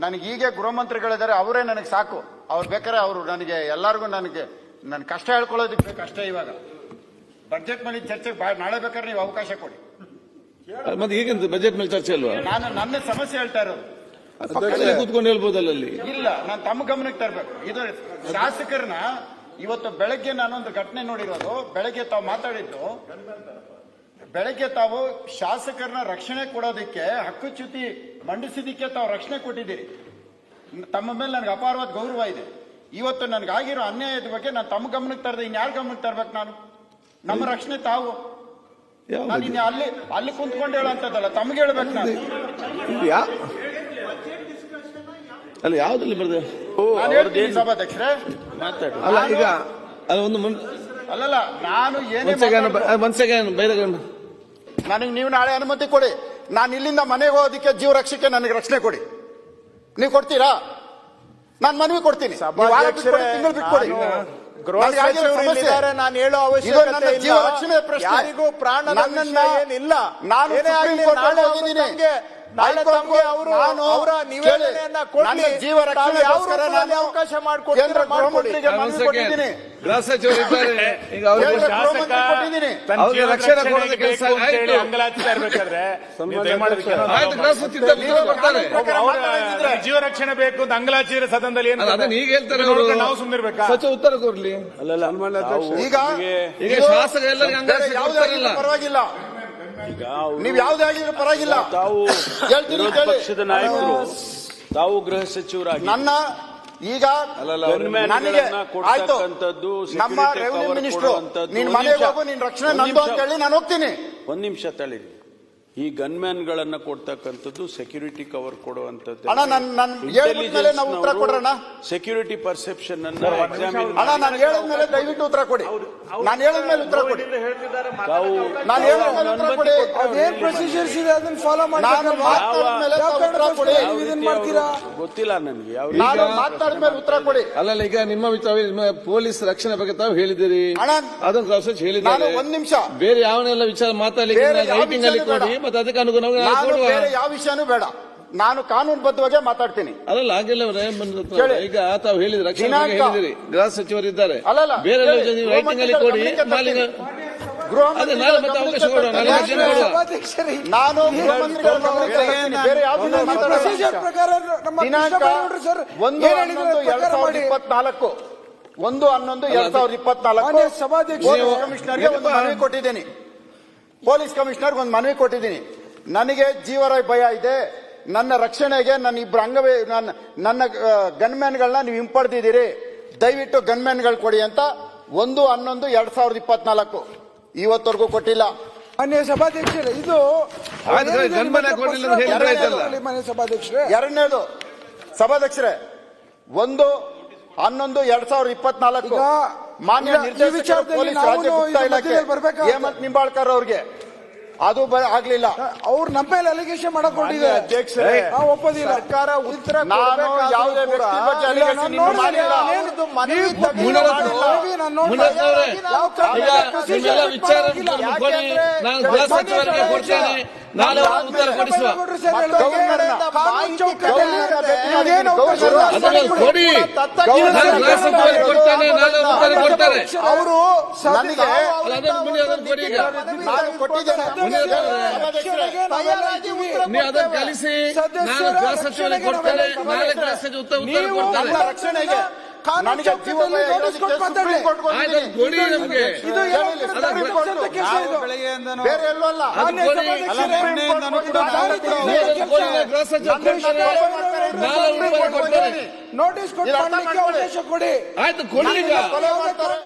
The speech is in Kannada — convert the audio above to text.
ನನಗೆ ಹೀಗೆ ಗೃಹ ಮಂತ್ರಿಗಳಿದ್ದಾರೆ ಅವರೇ ನನಗೆ ಸಾಕು. ಅವ್ರು ಬೇಕಾದ್ರೆ ಅವರು ನನಗೆ ಎಲ್ಲರಿಗೂ ನನಗೆ ನನ್ನ ಕಷ್ಟ ಹೇಳ್ಕೊಳ್ಳೋದಕ್ಕೆ ಬೇಕು ಅಷ್ಟೇ ಇವಾಗ. ಬಜೆಟ್ ಮೇಲೆ ಚರ್ಚೆಗೆ ಬಾ- ನಾಳೆ ಬೇಕಾದ್ರೆ ನೀವು ಅವಕಾಶ ಕೊಡಿ. ಮತ್ತೆ ಈಗಿನ ಬಜೆಟ್ ಮೇಲೆ ಚರ್ಚೆ ಅಲ್ವಾ? ನಾನು ನನ್ನ ಸಮಸ್ಯೆ ಹೇಳ್ತಾ ಇರೋದು. ಪಕ್ಕದಲ್ಲಿ ಕೂತ್ಕೊಂಡು ಹೇಳ್ಬೋದಲ್ಲ ಅಲ್ಲಿ ಇಲ್ಲ ನಾನು ತಮ್ಮ ಗಮನಕ್ಕೆ ತರಬೇಕು. ಇದು ಶಾಸಕರನ್ನ ಇವತ್ತು ಬೆಳಗ್ಗೆ ನಾನೊಂದು ಘಟನೆ ನೋಡಿರೋದು ಬೆಳಗ್ಗೆ ತಾವು ಮಾತಾಡಿದ್ದು ಬೆಳಗ್ಗೆ ತಾವು ಶಾಸಕರನ್ನ ರಕ್ಷಣೆ ಕೊಡೋದಕ್ಕೆ ಹಕ್ಕುಚ್ಯುತಿ ಮಂಡಿಸಿದಕ್ಕೆ ತಾವು ರಕ್ಷಣೆ ಕೊಟ್ಟಿದ್ದೀರಿ. ತಮ್ಮ ಮೇಲೆ ನನಗೆ ಅಪಾರವಾದ ಗೌರವ ಇದೆ. ಇವತ್ತು ನನಗಾಗಿರೋ ಅನ್ಯಾಯದ ಬಗ್ಗೆ ನಾನು ತಮ್ಮ ಗಮನಕ್ಕೆ ತರದೆ ಇನ್ಯಾರ ಗಮನಕ್ಕೆ ತರ್ಬೇಕು ನಾನು? ನಮ್ಮ ರಕ್ಷಣೆ ತಾವು. ನಾನು ಇನ್ನು ಅಲ್ಲಿ ಅಲ್ಲಿ ಕುಂತ್ಕೊಂಡು ಹೇಳೋಂಥದ್ದಲ್ಲ ತಮ್ಗೆ ಹೇಳ್ಬೇಕು ನಾನು. ಅಲ್ಲ ಯಾವ್ದಲ್ಲಿ ಬರ್ತದೆ ನಾನು ಹೇಳ್ತೀನಿ ಸಭಾಧ್ಯಕ್ಷರೇ. ಅಲ್ಲ ಈಗ ಅಲ್ಲ ಒಂದು ಅಲ್ಲಲ್ಲ ನಾನು ಏನೇ ಒಂದ್ ಸೆಕೆಂಡ್ ಬೈರಗಂಡು ನನಗೆ ನೀವು ನಾಳೆ ಅನುಮತಿ ಕೊಡಿ. ನಾನು ಇಲ್ಲಿಂದ ಮನೆಗೆ ಹೋಗೋದಕ್ಕೆ ಜೀವ ರಕ್ಷಕ್ಕೆ ನನಗೆ ರಕ್ಷಣೆ ಕೊಡಿ. ನೀವು ಕೊಡ್ತೀರಾ? ನಾನು ಮನವಿ ಕೊಡ್ತೀನಿ. ತಿಂಗಳು ಬಿಟ್ಕೊಡಿ. ನಾನು ಹೇಳೋ ಅವಶ್ಯಕತೆ ವಿಷಯ ಏನಿಲ್ಲ. ನಾನು ನಾಳೆ. ತಮ್ಗೆ ಅವರು ಅವರ ನಿವೇದನೆಯನ್ನ ಕೊಡ್ಲಿ. ಜೀವ ತಾವು ರಕ್ಷಣೆಗೋಸ್ಕರ ನಾನು ಅವಕಾಶ ಮನವಿ ಕೊಟ್ಟಿದ್ದೀನಿ ಗೃಹ ಸಚಿವರು ಇದ್ದಾರೆ ಈಗ ಅವ್ರಿಗೆ ರಕ್ಷಣೆ ಕೊಡೋದು ಕೆಲಸ ಆಯ್ತು. ಅಂಗಲಾಚ್ತಾ ಇರ್ಬೇಕಾದ್ರೆ ನೀವು ದಯಮಾಡಿ ಆಯ್ತು ಗೃಹ ಸಚಿವ ಬರ್ತಾರೆ. ಜೀವ ರಕ್ಷಣೆ ಬೇಕು ಅಂತ ಅಂಗಲಾಚಿದ್ರೆ ಸದನದಲ್ಲಿ ಏನು ಅದನ್ನ ಈಗ ಹೇಳ್ತಾರೆ ಅವರು. ನಾವು ಸುಮ್ಮನಿರ್ಬೇಕಾ ಸಚಿವ ಉತ್ತರ ಕೊಡ್ಲಿ. ಈಗ ಈಗ ಇದು ಶಾಸಕ ಎಲ್ಲ ಪರವಾಗಿಲ್ಲ. ನೀವು ಯಾವ್ದೇ ಆಗಿದ್ರು ಪರವಾಗಿಲ್ಲ. ತಾವು ಹೇಳ್ತೀನಿ ವಿರೋಧ ಕೇಳಿ. ಪಕ್ಷದ ನಾಯಕರು ತಾವು ಗೃಹ ಸಚಿವರಾಗಿ. ನನ್ನ ಈಗ ನನಗೆ ಆಯ್ತು. ನಮ್ಮ ರೆವೆನ್ಯೂ ಮಿನಿಸ್ಟರ್. ನೀನ್ ಮನೆಗೆ ಹೋಗು ನಿನ್ ರಕ್ಷಣೆ ನಂದು ಅಂತ ಹೇಳಿ ನಾನು ಹೋಗ್ತೀನಿ. ಒಂದ್ ನಿಮಿಷ ತಳೀರಿ ಈ ಗನ್ಮ್ಯಾನ್ ಗಳನ್ನ ಕೊಡ್ತಕ್ಕಂಥದ್ದು ಸೆಕ್ಯೂರಿಟಿ ಕವರ್ ಕೊಡುವಂತದ್ದು ಅಣ್ಣ, ನಾನು ನನ್ ಹೇಳ್ಬಿಟ್ಮೇಲೆ ನಾವು ಉತ್ತರ ಕೊಡೋಣ? ಸೆಕ್ಯೂರಿಟಿ ಪರ್ಸೆಪ್ಷನ್ ಅನ್ನ ಎಕ್ಸಾಮಿನ್ ಅಣ್ಣ ನಾನು ಹೇಳಿದ್ಮೇಲೆ ದಯವಿಟ್ಟು ಉತ್ತರ ಕೊಡಿ. ನಾನು ಹೇಳಿದ್ಮೇಲೆ ಉತ್ತರ ಕೊಡಿ. ತಾವು ನಾನು ಹೇಳಿದ್ಮೇಲೆ ಉತ್ತರ ಕೊಡಿ. ಅದೇನ್ ಪ್ರೊಸೀಜರ್ಸ್ ಇದೆ? ಅದನ್ನ ಫಾಲೋ ನಾನು ಮಾತಾಡಿದ್ಮೇಲೆ ಉತ್ತರ ಕೊಡಿ ಯಾವ ರೀತಿ ಅವರು ಗೊತ್ತಿಲ್ಲ ನನಗೆ ಯಾವ ನಾನು ಮಾತಾಡಿದ್ಮೇಲೆ ಉತ್ತರ ಕೊಡಿ. ಅಲ್ಲಲ್ಲ ಈಗ ನಿಮ್ಮ ವಿಚಾರ ನಿಮ್ಮ ಪೊಲೀಸ್ ರಕ್ಷಣೆ ಬಗ್ಗೆ ತಾವು ಹೇಳಿದಿರಿ ಅಣ್ಣ, ಅದನ್ನು ಸಚಿವ ಹೇಳಿದ್ದಾರೆ. ನಾನು ಒಂದ್ ನಿಮಿಷ. ಬೇರೆ ಯಾವನೆಲ್ಲ ವಿಚಾರ ಮಾತಾಡ್ಲಿಕ್ಕೆ ರೈಟಿಂಗ್ ಅಲ್ಲಿ ಕೊಡಿ. ಮತ್ತೆ ಅದಕ್ಕೆ ಅನುಗುಣವಾಗಿ ನಾವು ನಾನು ಕೊಡುವ ಬೇರೆ ಯಾವ ವಿಷಯನೂ ಬೇಡ. ನಾನು ಕಾನೂನು ಬದ್ಧವಾಗೆ ಮಾತಾಡ್ತೀನಿ. ಅಲ್ಲಲ್ಲ ಹಾಗೆಲ್ಲ ಹತ್ರ ಕೇಳಿ. ಈಗ ತಾವು ಹೇಳಿದ್ರಿ ರಕ್ಷಣೆ ಬಗ್ಗೆ ದಿನಾಂಕ. ಹೇಳಿದಿರಿ ಗೃಹ ಅಲ್ಲಲ್ಲ, ಬೇರೆ ಕೇಳಿ. ನೀವು ಗೃಹ ರೈಟಿಂಗ್ ಅಲ್ಲಿ ಕೊಡಿ ಗಮನಕ್ಕೆ ಮಾಲಿನ್ಯ ಗೃಹ ಅದೇ ಮಂತ್ರಿಗಳ ನಾಳೆ ಮತ್ತೆ ಅವಕಾಶ ಕೊಡುವ ನಾಳೆ ಗಮನಕ್ಕೆ ಕೊಡುವ. ಸಭಾಧ್ಯಕ್ಷರೇ ನಾನು ಗೃಹ ಮಂತ್ರಿಗಳ ಗಮನಕ್ಕೆ ತರ್ತೀನಿ. ಬೇರೆ ಯಾವುದನ್ನೂ ಮಾತಾಡಲ್ಲ. ಪ್ರೊಸೀಜರ್ ಪ್ರಕಾರ ನಮ್ಮ ದಿನಾಂಕ ಕೃಷ್ಣಬೈರೇಗೌಡರು ಸರ್ ಒಂದು ಏನ್ ಹೇಳಿದ್ರು ಹನ್ನೊಂದು ಎರಡ್ ಪ್ರಕಾರ ಸಾವಿರದ ಮಾಡಿ. ಇಪ್ಪತ್ನಾಲ್ಕು. ಒಂದು ಹನ್ನೊಂದು ಎರಡ್ ಸಾವಿರದ ಇಪ್ಪತ್ನಾಲ್ಕು. ಮಾನ್ಯ ಸಭಾಧ್ಯಕ್ಷ ಪೊಲೀಸ್ ಕಮಿಷನರ್ಗೆ ಒಂದು ಮನವಿ ಕೊಟ್ಟಿದ್ದೀನಿ. ಪೊಲೀಸ್ ಕಮಿಷನರ್ಗೆ ಒಂದು ಮನವಿ ಕೊಟ್ಟಿದ್ದೀನಿ. ನನಗೆ ಜೀವರ ಭಯ ಇದೆ. ನನ್ನ ರಕ್ಷಣೆಗೆ ನನ್ನ ಇಬ್ಬರು ಅಂಗವೇ ನನ್ನ ನನ್ನ ಗನ್ಮ್ಯಾನ್ಗಳನ್ನ ನೀವು ಹಿಂಪಡೆದಿದ್ದೀರಿ. ದಯವಿಟ್ಟು ಗನ್ಮ್ಯಾನ್ಗಳು ಕೊಡಿ ಅಂತ ಒಂದು ಹನ್ನೊಂದು ಎರಡ್ ಸಾವಿರದ ಇಪ್ಪತ್ನಾಲ್ಕು. ಇವತ್ತವರೆಗೂ ಕೊಟ್ಟಿಲ್ಲ. ಮಾನ್ಯ ಸಭಾಧ್ಯಕ್ಷರೇ ಇದು ಮಾನ್ಯ ಸಭಾಧ್ಯಕ್ಷರೇ. ಎರಡನೇದು ಸಭಾಧ್ಯಕ್ಷರೇ ಒಂದು ಹನ್ನೊಂದು ಎರಡ್ ಸಾವಿರದ ಇಪ್ಪತ್ನಾಲ್ಕು. ಈಗ ಮಾನ್ಯ ನಿರ್ದೇಶಕರು ವಿಚಾರದಲ್ಲಿ ಪೊಲೀಸ್ ನಾವು ರಾಜ್ಯ ಗುಪ್ತ ಇಲಾಖೆ ಮಧ್ಯದಲ್ಲಿ ಹೇಮಂತ್ ನಿಂಬಾಳ್ಕರ್ ಅವ್ರಿಗೆ. ಅದು ಬ- ಆಗ್ಲಿಲ್ಲ. ಅವ್ರು ನಮ್ಮ ಮೇಲೆ ಅಲಿಗೇಷನ್ ಮಾಡಿದೆ ಅಧ್ಯಕ್ಷ ನಾವು ಒಪ್ಪೋದಿಲ್ಲ. ಸರ್ಕಾರ ಉತ್ತರ ನಾನು ಯಾವುದೇ ವ್ಯಕ್ತಿ ಬಗ್ಗೆ. ಮಾಡಿಲ್ಲ. ಮನವಿ. ನಾನು fit ವಿಚಾರ. ನಾನು ಗೃಹ ಸಚಿವರಿಗೆ ಕೊಡ್ತೇನೆ. ನಾಳೆ ಅವರು ಉತ್ತರ ಕೊಡಿಸುವ. ಕೊಡಿ. ಕೊಡ್ತೇನೆ ನಾಳೆ ಉತ್ತರ ಕೊಡ್ತಾರೆ. ಅವರು. ನೀವು ಅದನ್ನು ಕಲಿಸಿ ನಾನು ಗೃಹ ಸಚಿವರಿಗೆ ಕೊಡ್ತೇನೆ ನಾಳೆ ಗೃಹ ಸಚಿವ ಉತ್ತರ ಕೊಡ್ತಾರೆ ರಕ್ಷಣೆಗೆ ಕಾನೂನು ನನಗೆ ಚೌಕಟ್ಟಲ್ಲಿ ನೋಟಿಸ್ ಕೊಟ್ಟು ಮಾತಾಡಿ. ಇದು. ಬೇರೆ ಎಲ್ಲೂ ಅಲ್ಲ ನೋಟಿಸ್ ಕೊಟ್ಟು. ಅವಕಾಶ ಕೊಡಿ. ಆಯ್ತು ಕೊಡಿ ಈಗ ಕೊಲೆ ಮಾಡ್ತಾರೆ?